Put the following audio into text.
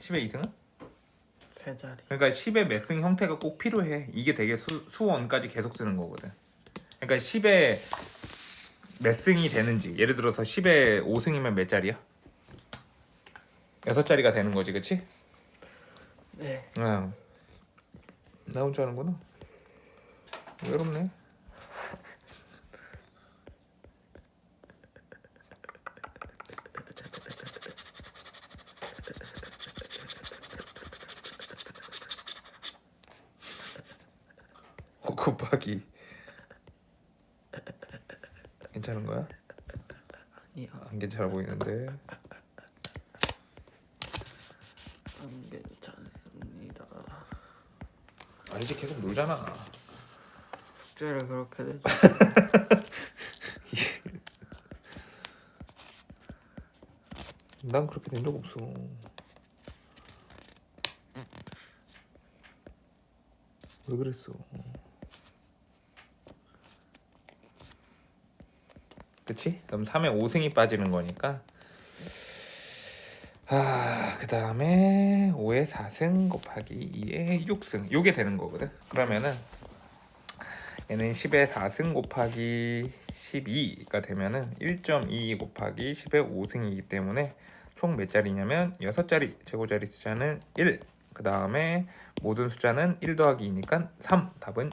10의 2승은? 세 자리. 그러니까 10의 몇 승 형태가 꼭 필요해. 이게 되게 수, 수원까지 계속 쓰는 거거든. 그러니까 10의 몇 승이 되는지 예를 들어서 10의 5승이면 몇 자리야? 여섯 자리가 되는 거지, 그렇지? 네. 응. 나온 줄 아는구나. 외롭네. 곱하기 괜찮은 거야? 아니요. 안 괜찮아 보이는데 안 괜찮습니다. 아 이제 계속 놀잖아 숙제를 그렇게 내줘. 난 그렇게 된 적 없어 왜 그랬어 그치? 그럼 3에 5승이 빠지는 거니까 아, 그 다음에 5에 4승 곱하기 2에 6승 요게 되는 거거든 그러면은 얘는 10에 4승 곱하기 12가 되면은 1.22 곱하기 10의 5승이기 때문에 총 몇 자리냐면 6자리 제곱자리 숫자는 1. 그 다음에 모든 숫자는 1 더하기 2니까 3. 답은